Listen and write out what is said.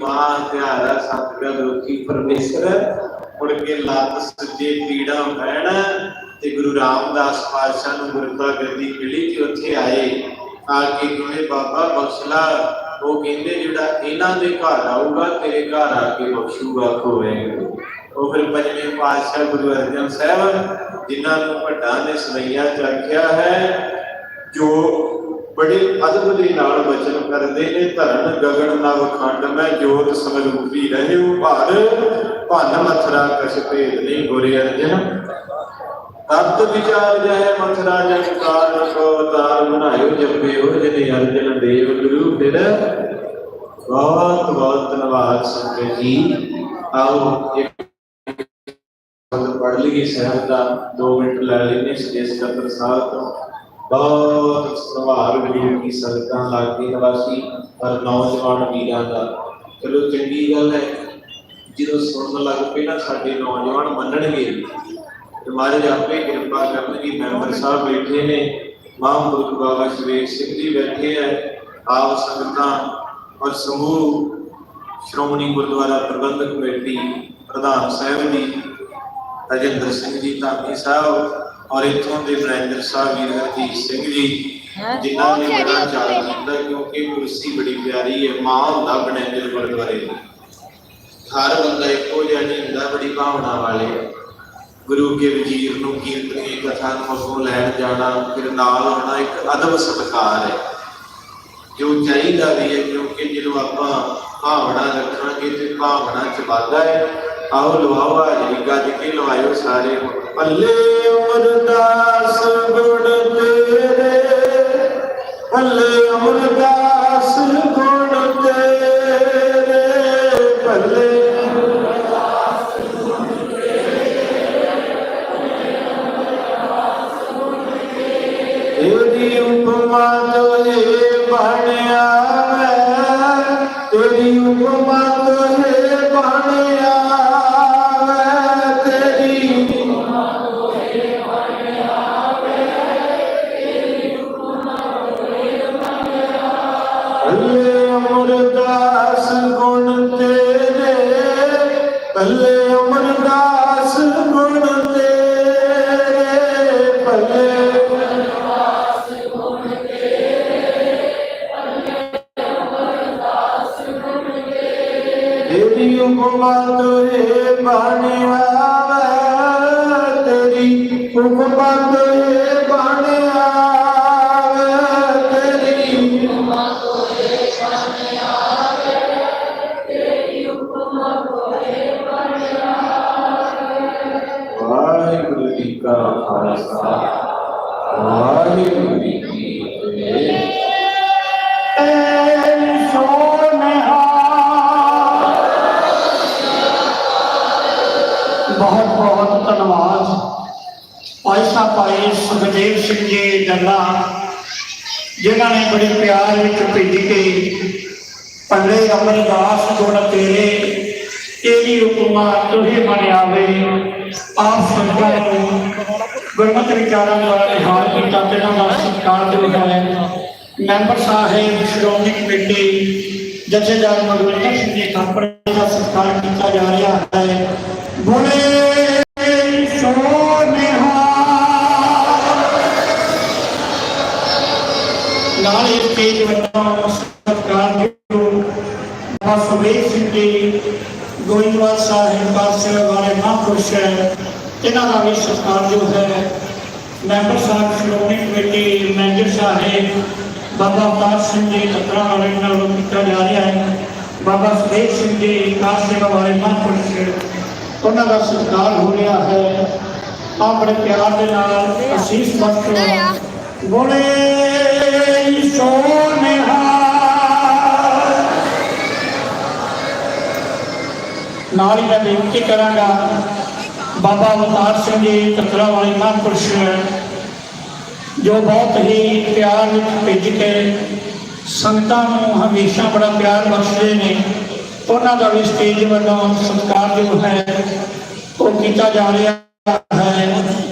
ਮਾਂ ਪਿਆਰਾ ਸਤਿਗੁਰ ਰੋਕੀ ਪਰਮੇਸ਼ਰ, ਮੁੜ ਕੇ ਲੱਤ ਸੱਜੇ ਪੀੜਾ ਬਹਿਣ ਤੇ ਗੁਰੂ ਰਾਮਦਾਸ ਪਾਤਸ਼ਾਹ ਨੂੰ ਗੁਰਤਾ ਗੱਦੀ ਮਿਲੀ ਤੇ ਉੱਥੇ ਆਏ। ਆ ਕੇ ਕਹਿੰਦੇ, ਬਾਬਾ, ਬਖਸ਼ਲਾ। ਉਹ ਕਹਿੰਦੇ, ਜਿਹੜਾ ਇਹਨਾਂ ਦੇ ਘਰ ਆਊਗਾ, ਤੇਰੇ ਘਰ ਆ ਕੇ ਬਖਸ਼ੂਗਾ ਹੋਵੇਗਾ ਉਹ ਫਿਰ ਪੰਜਵੇਂ ਪਾਤਸ਼ਾਹ ਗੁਰੂ ਅਰਜਨ ਸਾਹਿਬ, ਜਿਨ੍ਹਾਂ ਨੂੰ ਵੱਡਾ ਨੇ ਸਵਈਆ ਚਾਖਿਆ ਹੈ, ਜੋ ਬੜੇ ਅਦਬ ਦੇ ਨਾਲ ਬਚਨ ਕਰਦੇ ਨੇ ਧਰਨ ਗਗਨ ਨਵ ਖੰਡ, ਮੈਂ ਜੋਤ ਸਮਰੂਪੀ ਰਹਿਓ ਭਾਰ, ਭੰਨ ਮਥਰਾ ਕਛ ਭੇਦ ਨਹੀਂ ਗੁਰੇ ਅਰਜਨ। ਤਤ ਵਿਚਾਰ ਜਹ ਮਥਰਾ ਜਨ ਕਾਰਨ ਕੋ ਅਵਤਾਰ ਬਣਾਇਓ ਜਪਿਓ ਜਨੇ ਅਰਜਨ ਦੇਵ ਗੁਰੂ ਫਿਰ। ਬਹੁਤ ਬਹੁਤ ਧੰਨਵਾਦ ਸੰਗਤ ਜੀ। ਆਓ ਇੱਕ ਸ਼ਬਦ ਲਈਏ ਸਾਹਿਬ ਦਾ 2 ਮਿੰਟ ਲੈ ਲੈਣੇ ਸਜੇਸ ਕਰਤਰ ਸਾਹਿਬ ਤੋਂ। ਬਹੁਤ ਸਵਾਲ ਗੁਰੂ ਕੀ ਸੰਗਤਾਂ ਲਾਗੇ ਨਿਵਾਸੀ ਪਰ ਨੌਜਵਾਨ ਵੀਰਾਂ ਦਾ ਚਲੋ ਚੰਗੀ ਗੱਲ ਹੈ ਜਦੋਂ ਸੁਣਨ ਲੱਗ ਪਏ ਨਾ ਸਾਡੇ ਨੌਜਵਾਨ ਮੰਨਣਗੇ ਤੇ ਮਹਾਰਾਜ ਆਪੇ ਕਿਰਪਾ ਕਰਨਗੇ ਮੈਂਬਰ ਸਾਹਿਬ ਬੈਠੇ ਨੇ ਮਹਾਂਪੁਰਖ ਬਾਬਾ ਸ਼ਵੇਕ ਸਿੰਘ ਜੀ ਬੈਠੇ ਹੈ ਆਪ ਸੰਗਤਾਂ ਔਰ ਸਮੂਹ ਸ਼੍ਰੋਮਣੀ ਗੁਰਦੁਆਰਾ ਪ੍ਰਬੰਧਕ ਕਮੇਟੀ ਪ੍ਰਧਾਨ ਸਾਹਿਬ ਜੀ ਰਜਿੰਦਰ ਸਿੰਘ ਜੀ ਧਾਮੀ ਸਾਹਿਬ ਔਰ ਇੱਥੋਂ ਦੇ ਮੈਨੇਜਰ ਸਾਹਿਬ ਵੀਰ ਹਰਜੀਤ ਸਿੰਘ ਜੀ ਜਿਨ੍ਹਾਂ ਨੇ ਬੜਾ ਚਾਅ ਕੀਤਾ ਕਿਉਂਕਿ ਕੁਰਸੀ ਬੜੀ ਪਿਆਰੀ ਹੈ ਮਾਂ ਹੁੰਦਾ ਮੈਨੇਜਰ ਗੁਰਦੁਆਰੇ ਦੀ। ਹਰ ਬੰਦਾ ਇੱਕੋ ਜਿਹਾ ਨਹੀਂ ਹੁੰਦਾ ਬੜੀ ਭਾਵਨਾ ਵਾਲੇ। ਗੁਰੂ ਕੇ ਵਜ਼ੀਰ ਨੂੰ ਕੀਰਤਨੀ ਕਥਾ ਨੂੰ ਅੱਗੋਂ ਲੈਣ ਜਾਣਾ ਫਿਰ ਨਾਲ ਆਉਣਾ ਇੱਕ ਅਦਬ ਸਤਿਕਾਰ ਹੈ। ਜੋ ਚਾਹੀਦਾ ਵੀ ਹੈ ਕਿਉਂਕਿ ਜਦੋਂ ਆਪਾਂ ਭਾਵਨਾ ਰੱਖਾਂਗੇ ਤੇ ਭਾਵਨਾ ਚ ਵਾਧਾ ਹੈ। ਆਓ ਲਵਾਓ ਜੀ, ਗੱਜ ਕੇ ਲਵਾਇਓ ਸਾਰੇ। ਪੱਲੇ ਅਮਰਦਾਸ ਗੁਣ ਤੇਰੇ। ਪੱਲੇ ਅਮਰਦਾਸ ਗੁਣ ਤੇਰੇ। ਪੱਲੇ ਤੇਰੀ ਉਪਮਾ ਤੋਏ ਬਣਿਆ ਮੈਂ ਤੇਰੀ ਉਪਮਾ ਤੋਏ ਅੱਲੇ ਅਮਰਦਾਸ ਗੁਣ ਤੇਰੇ ਭੱਲੇ ਤੇਰੀ ਉਪਮਾ ਤੋਏ ਬਣਿਆ بہت بہت دھنواد پائسا پائی سکھدیو سنگھ جی ڈلا جنہوں نے بڑے پیار بھیج کے پلے امرداس گڑ تیرے، تیری حکومت تھی بنیا گئی آپ سرکار کو گرمت رکارہ والا نحال کی کاتلہ کا سرکار جو ہے ممبر صاحب شروعی کمیٹی ججے جان مغلقہ شنی کھاپڑے کا سرکار کیتا جا رہا ہے بولے سرکار جو بہت سمیت سنگی گوئند بادشاہ ہند بادشاہ والے مہاپرش ہے یہاں کا بھی ستار جو ہے، ممبر صاحب شرومنی کمیٹی مینیجر صاحب، بابا پار سنگھ جی تترا والے کیا جا رہا ہے۔ بابا سدیو سنگھ جی کار سیوا والے مہاپرش انہوں کا ستار ہو رہا ہے۔ آپ پیار کے نال آشیش بخش بولے سو ਨਾਲ ਹੀ ਮੈਂ ਬੇਨਤੀ ਕਰਾਂਗਾ, ਬਾਬਾ ਅਵਤਾਰ ਸਿੰਘ ਜੀ ਤਤਰਾ ਵਾਲੀ ਮਹਾਂਪੁਰਸ਼ ਜੋ ਬਹੁਤ ਹੀ ਪਿਆਰ ਵਿੱਚ ਭਿੱਜ ਕੇ ਸੰਗਤਾਂ ਨੂੰ ਹਮੇਸ਼ਾ ਬੜਾ ਪਿਆਰ ਬਖਸ਼ਦੇ ਨੇ, ਉਹਨਾਂ ਦਾ ਵੀ ਸਟੇਜ ਵੱਲੋਂ ਸਤਿਕਾਰ ਜੋ ਹੈ, ਉਹ ਕੀਤਾ ਜਾ ਰਿਹਾ ਹੈ।